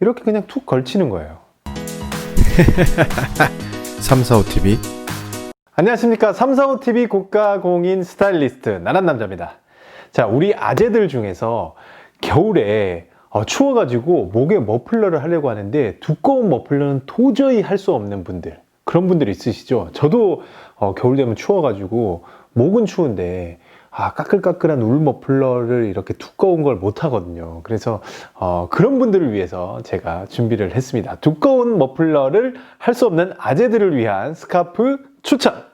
이렇게 그냥 툭 걸치는 거예요. 345TV 안녕하십니까. 345TV 고가 공인 스타일리스트 나란 남자입니다. 자, 우리 아재들 중에서 겨울에 어, 추워가지고 목에 머플러를 하려고 하는데 두꺼운 머플러는 도저히 할 수 없는 분들 그런 분들 있으시죠? 저도 어, 겨울 되면 추워가지고 목은 추운데 아, 까끌까끌한 울 머플러를 이렇게 두꺼운 걸 못 하거든요. 그래서 어, 그런 분들을 위해서 제가 준비를 했습니다. 두꺼운 머플러를 할 수 없는 아재들을 위한 스카프 추천!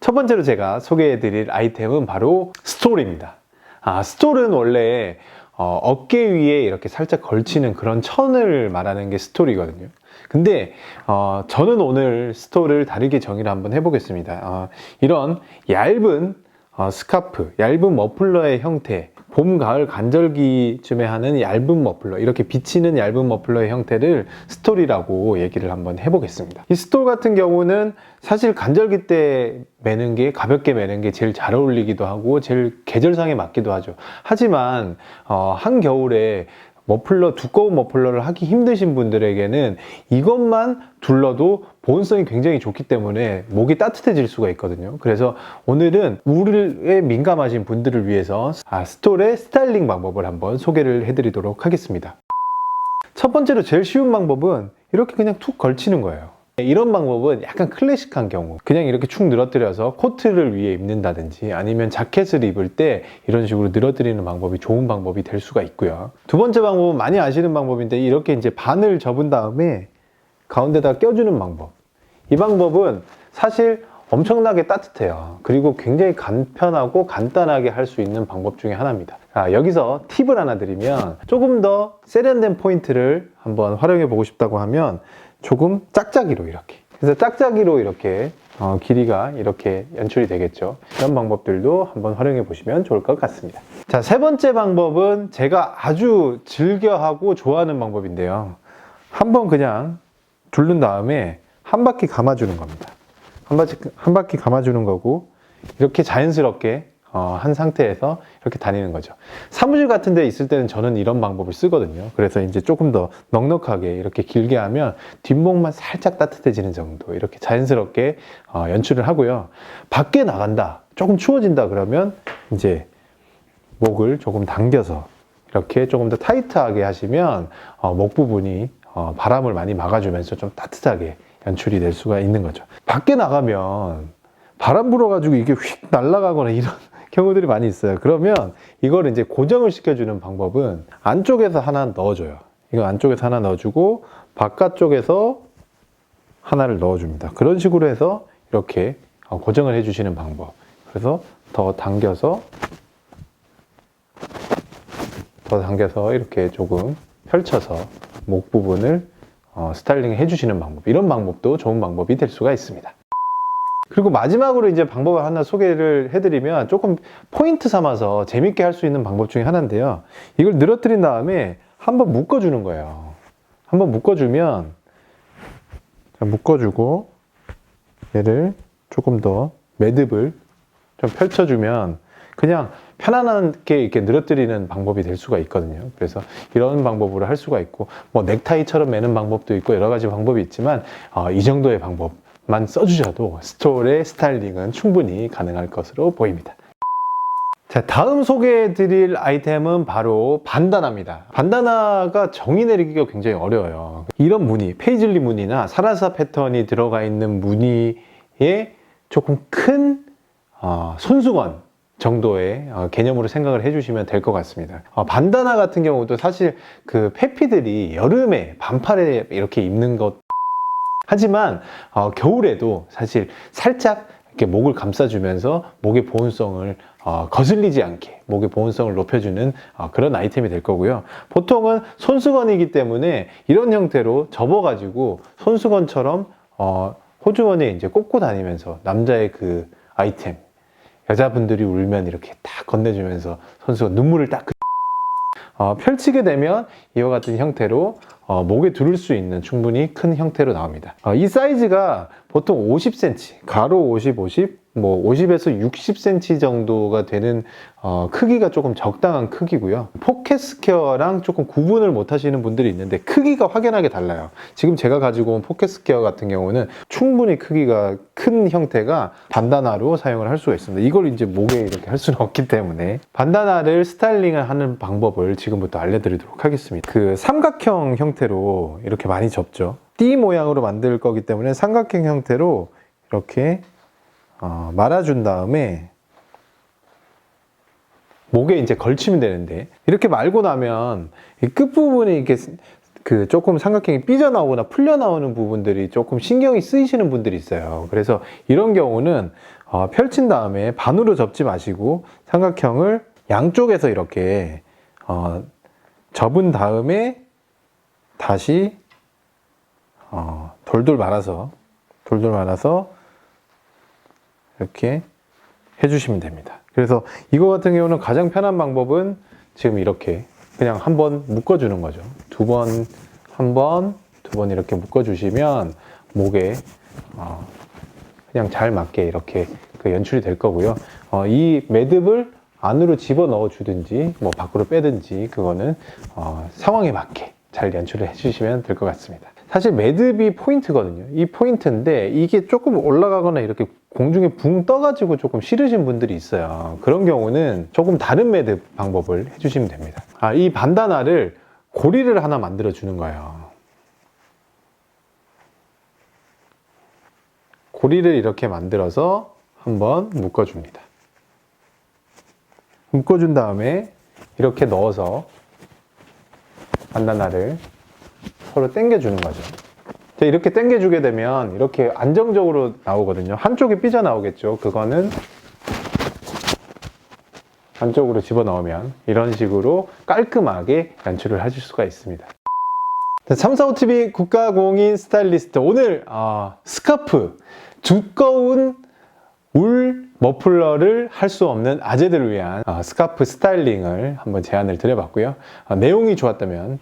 첫 번째로 제가 소개해 드릴 아이템은 바로 스톨입니다. 아, 스톨은 원래 어, 어깨 위에 이렇게 살짝 걸치는 그런 천을 말하는 게 스톨이거든요. 근데 어, 저는 오늘 스톨을 다르게 정의를 한번 해보겠습니다. 어, 이런 얇은 어, 스카프, 얇은 머플러의 형태, 봄, 가을 간절기쯤에 하는 얇은 머플러, 이렇게 비치는 얇은 머플러의 형태를 스톨이라고 얘기를 한번 해보겠습니다. 이 스톨 같은 경우는 사실 간절기 때 매는 게 가볍게 매는 게 제일 잘 어울리기도 하고 제일 계절상에 맞기도 하죠. 하지만 어, 한겨울에 머플러 두꺼운 머플러를 하기 힘드신 분들에게는 이것만 둘러도 보온성이 굉장히 좋기 때문에 목이 따뜻해질 수가 있거든요. 그래서 오늘은 울에 민감하신 분들을 위해서 아, 스톨의 스타일링 방법을 한번 소개를 해드리도록 하겠습니다. 첫 번째로 제일 쉬운 방법은 이렇게 그냥 툭 걸치는 거예요. 이런 방법은 약간 클래식한 경우 그냥 이렇게 축 늘어뜨려서 코트를 위에 입는다든지 아니면 자켓을 입을 때 이런 식으로 늘어뜨리는 방법이 좋은 방법이 될 수가 있고요. 두 번째 방법은 많이 아시는 방법인데 이렇게 이제 반을 접은 다음에 가운데다 껴주는 방법. 이 방법은 사실 엄청나게 따뜻해요. 그리고 굉장히 간편하고 간단하게 할 수 있는 방법 중에 하나입니다. 자, 여기서 팁을 하나 드리면 조금 더 세련된 포인트를 한번 활용해 보고 싶다고 하면 조금 짝짝이로 이렇게. 그래서 짝짝이로 이렇게 어, 길이가 이렇게 연출이 되겠죠. 이런 방법들도 한번 활용해 보시면 좋을 것 같습니다. 자 세 번째 방법은 제가 아주 즐겨하고 좋아하는 방법인데요. 한번 그냥 둘른 다음에 한 바퀴 감아주는 겁니다. 한 바퀴, 한 바퀴 감아주는 거고 이렇게 자연스럽게 어, 한 상태에서 이렇게 다니는 거죠. 사무실 같은 데 있을 때는 저는 이런 방법을 쓰거든요. 그래서 이제 조금 더 넉넉하게 이렇게 길게 하면 뒷목만 살짝 따뜻해지는 정도 이렇게 자연스럽게 어, 연출을 하고요. 밖에 나간다, 조금 추워진다 그러면 이제 목을 조금 당겨서 이렇게 조금 더 타이트하게 하시면 어, 목 부분이 어, 바람을 많이 막아주면서 좀 따뜻하게 연출이 될 수가 있는 거죠. 밖에 나가면 바람 불어가지고 이게 휙 날아가거나 이런 경우들이 많이 있어요. 그러면 이걸 이제 고정을 시켜주는 방법은 안쪽에서 하나 넣어줘요. 이거 안쪽에서 하나 넣어주고 바깥쪽에서 하나를 넣어줍니다. 그런 식으로 해서 이렇게 어, 고정을 해주시는 방법. 그래서 더 당겨서 더 당겨서 이렇게 조금 펼쳐서 목 부분을 어, 스타일링 해주시는 방법. 이런 방법도 좋은 방법이 될 수가 있습니다. 그리고 마지막으로 이제 방법을 하나 소개를 해드리면 조금 포인트 삼아서 재밌게 할 수 있는 방법 중에 하나인데요. 이걸 늘어뜨린 다음에 한번 묶어주는 거예요. 한번 묶어주면 자, 묶어주고 얘를 조금 더 매듭을 좀 펼쳐주면 그냥 편안하게 이렇게 늘어뜨리는 방법이 될 수가 있거든요. 그래서 이런 방법으로 할 수가 있고 뭐 넥타이처럼 매는 방법도 있고 여러 가지 방법이 있지만 어, 이 정도의 방법 만 써주셔도 스톨의 스타일링은 충분히 가능할 것으로 보입니다. 자, 다음 소개해 드릴 아이템은 바로 반다나입니다. 반다나가 정의 내리기가 굉장히 어려워요. 이런 무늬, 페이즐리 무늬나 사라사 패턴이 들어가 있는 무늬에 조금 큰 어, 손수건 정도의 어, 개념으로 생각을 해주시면 될 것 같습니다. 어, 반다나 같은 경우도 사실 그 페피들이 여름에 반팔에 이렇게 입는 것 하지만 어, 겨울에도 사실 살짝 이렇게 목을 감싸주면서 목의 보온성을 어, 거슬리지 않게 목의 보온성을 높여주는 어, 그런 아이템이 될 거고요. 보통은 손수건이기 때문에 이런 형태로 접어가지고 손수건처럼 어, 호주머니에 이제 꽂고 다니면서 남자의 그 아이템 여자분들이 울면 이렇게 딱 건네주면서 손수건 눈물을 딱 그- 어, 펼치게 되면 이와 같은 형태로 어, 목에 두를 수 있는 충분히 큰 형태로 나옵니다. 어, 이 사이즈가 보통 50cm, 가로 50, 50, 뭐 50에서 60cm 정도가 되는 어, 크기가 조금 적당한 크기고요. 포켓 스퀘어랑 조금 구분을 못 하시는 분들이 있는데 크기가 확연하게 달라요. 지금 제가 가지고 온 포켓 스퀘어 같은 경우는 충분히 크기가 큰 형태가 반다나로 사용을 할 수가 있습니다. 이걸 이제 목에 이렇게 할 수는 없기 때문에 반다나를 스타일링을 하는 방법을 지금부터 알려드리도록 하겠습니다. 그 삼각형 형태로 이렇게 많이 접죠. 띠 모양으로 만들 거기 때문에 삼각형 형태로 이렇게 어, 말아준 다음에 목에 이제 걸치면 되는데 이렇게 말고 나면 이 끝부분이 이렇게 그 조금 삼각형이 삐져나오거나 풀려나오는 부분들이 조금 신경이 쓰이시는 분들이 있어요. 그래서 이런 경우는 어, 펼친 다음에 반으로 접지 마시고 삼각형을 양쪽에서 이렇게 어, 접은 다음에 다시 어, 돌돌 말아서 돌돌 말아서 이렇게 해주시면 됩니다. 그래서 이거 같은 경우는 가장 편한 방법은 지금 이렇게 그냥 한 번 묶어주는 거죠. 두 번, 한 번, 두 번 이렇게 묶어주시면 목에 어, 그냥 잘 맞게 이렇게 그 연출이 될 거고요. 어, 이 매듭을 안으로 집어 넣어 주든지 뭐 밖으로 빼든지 그거는 어, 상황에 맞게 잘 연출을 해주시면 될 것 같습니다. 사실 매듭이 포인트거든요. 이 포인트인데 이게 조금 올라가거나 이렇게 공중에 붕 떠가지고 조금 싫으신 분들이 있어요. 그런 경우는 조금 다른 매듭 방법을 해주시면 됩니다. 아, 이 반다나를 고리를 하나 만들어 주는 거예요. 고리를 이렇게 만들어서 한번 묶어줍니다. 묶어준 다음에 이렇게 넣어서 반다나를 서로 당겨주는 거죠. 자, 이렇게 당겨주게 되면 이렇게 안정적으로 나오거든요. 한쪽이 삐져나오겠죠. 그거는 안쪽으로 집어넣으면 이런 식으로 깔끔하게 연출을 하실 수가 있습니다. 자, 345TV 국가공인 스타일리스트 오늘 아, 스카프 두꺼운 울 머플러를 할 수 없는 아재들을 위한 아, 스카프 스타일링을 한번 제안을 드려봤고요. 아, 내용이 좋았다면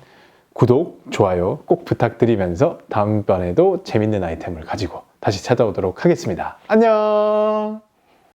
구독, 좋아요 꼭 부탁드리면서 다음번에도 재밌는 아이템을 가지고 다시 찾아오도록 하겠습니다. 안녕!